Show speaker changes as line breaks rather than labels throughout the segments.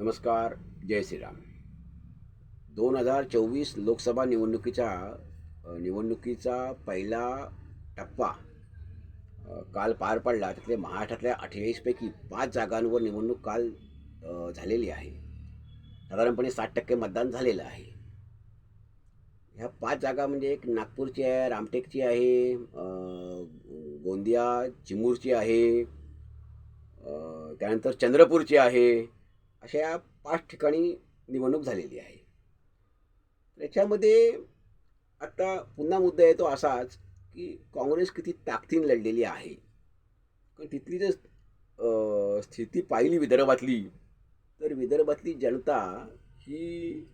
नमस्कार जय श्रीराम. दोन हजार चोवीस लोकसभा निवडणुकीचा निवडणुकीचा पहिला टप्पा काल पार पडला. त्यातले महाराष्ट्रातल्या अठ्ठेचाळीसपैकी पाच जागांवर निवडणूक काल झालेली आहे. साधारणपणे साठ टक्के मतदान झालेलं आहे. ह्या पाच जागा म्हणजे एक नागपूरची आहे रामटेकची आहे गोंदिया चिमूरची आहे त्यानंतर चंद्रपूरची आहे अशा या पाच ठिकाणी निवडणूक झालेली आहे. त्याच्यामध्ये आता पुन्हा मुद्दा येतो असाच की काँग्रेस किती ताकदीन लढलेली आहे. कारण तिथली जर स्थिती पाहिली विदर्भातली तर विदर्भातली जनता ही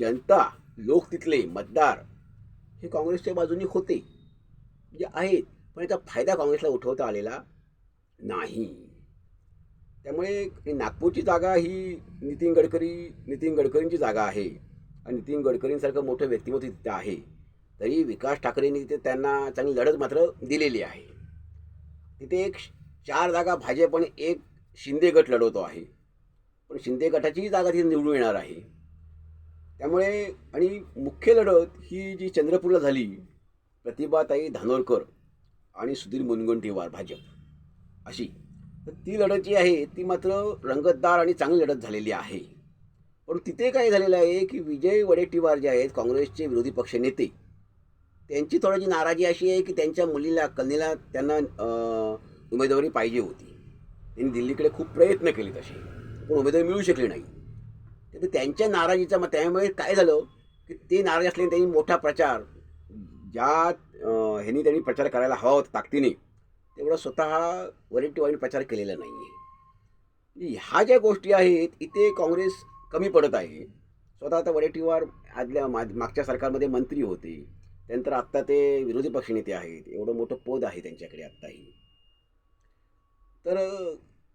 जनता लोक तिथले मतदार हे काँग्रेसच्या बाजूने होते. म्हणजे आहेत. पण याचा फायदा काँग्रेसला उठवता आलेला नाही. त्यामुळे नागपूरची जागा ही नितीन गडकरी नितीन गडकरींची जागा आहे. आणि नितीन गडकरींसारखं मोठं व्यक्तिमत्व तिथे आहे. तरी विकास ठाकरेंनी तिथे त्यांना चांगली लढत मात्र दिलेली आहे. तिथे एक चार जागा भाजप आणि एक शिंदे गट लढवतो आहे. पण शिंदे गटाचीही जागा तिथे निवडून येणार आहे. त्यामुळे आणि मुख्य लढत ही जी चंद्रपूरला झाली प्रतिभाताई धानोरकर आणि सुधीर मुनगंटीवार भाजप. अशी. ती लढत जी आहे ती मात्र रंगतदार आणि चांगली लढत झालेली आहे. पण तिथे काय झालेलं आहे की विजय वडेट्टीवार जे आहेत काँग्रेसचे विरोधी पक्ष नेते त्यांची थोडीशी नाराजी अशी आहे की त्यांच्या मुलीला कन्येला त्यांना उमेदवारी पाहिजे होती. त्यांनी दिल्लीकडे खूप प्रयत्न केले तसे पण उमेदवारी मिळू शकली नाही. तर त्यांच्या नाराजीचा मग त्यामुळे काय झालं की ते नाराज असल्याने त्यांनी मोठा प्रचार ज्या ह्यांनी त्यांनी प्रचार करायला हवा होता ताकदीने तेवढा स्वतः वरेट्टीवारीने प्रचार केलेला नाही आहे म्हणजे ह्या ज्या गोष्टी आहेत इथे काँग्रेस कमी पडत आहे. स्वतः आता वडेट्टीवार आदल्या मा मागच्या सरकारमध्ये मंत्री होते. त्यानंतर आत्ता ते विरोधी पक्षनेते आहेत. एवढं मोठं पद आहे त्यांच्याकडे आत्ताही. तर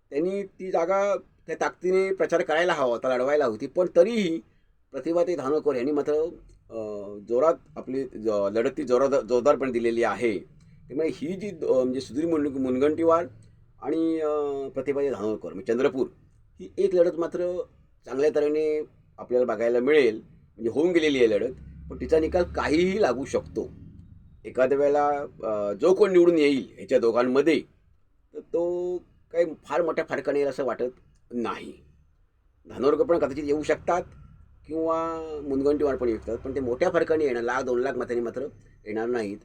त्यांनी ती जागा त्या ताकदीने प्रचार करायला हवा होता लढवायला होती. पण तरीही प्रतिभाताई धानोकर यांनी मात्र जोरात आपली ज- लढत ती जोरात जोरदारपणे दिलेली आहे. त्यामुळे ही जी द- म्हणजे सुधीर मुन मुनगंटीवार आणि प्रतिभाजी धानोरकर म्हणजे चंद्रपूर ही एक लढत मात्र चांगल्या तऱ्हेने आपल्याला बघायला मिळेल. म्हणजे होऊन गेलेली आहे लढत. पण तिचा निकाल काहीही लागू शकतो. एखाद्या वेळेला जो कोण निवडून येईल ह्याच्या दोघांमध्ये तर तो काही फार मोठ्या फरकाने येईल असं वाटत नाही. धानोरकर पण कदाचित येऊ शकतात किंवा मुनगंटीवार पण येऊ शकतात. पण ते मोठ्या फरकाने येणार लाख दोन लाख मतांनी मात्र येणार नाहीत.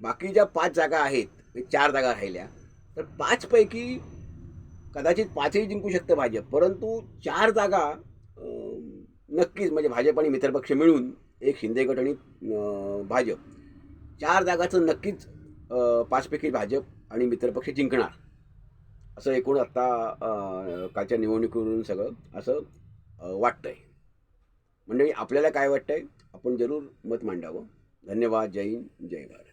बाकी ज्या पाच जागा आहेत म्हणजे चार जागा राहिल्या तर पाचपैकी कदाचित पाचही जिंकू शकतं भाजप. परंतु चार जागा नक्कीच म्हणजे भाजप आणि मित्रपक्ष मिळून एक शिंदे गट आणि भाजप चार जागाचं नक्कीच पाचपैकी भाजप आणि मित्रपक्ष जिंकणार. असं एकूण आत्ता कालच्या निवडणुकीवरून सगळं असं वाटतं वाटतंय. मंडळी आपल्याला काय वाटतंय? आपण जरूर मत मांडावं. धन्यवाद. जय हिंद. जय भारत.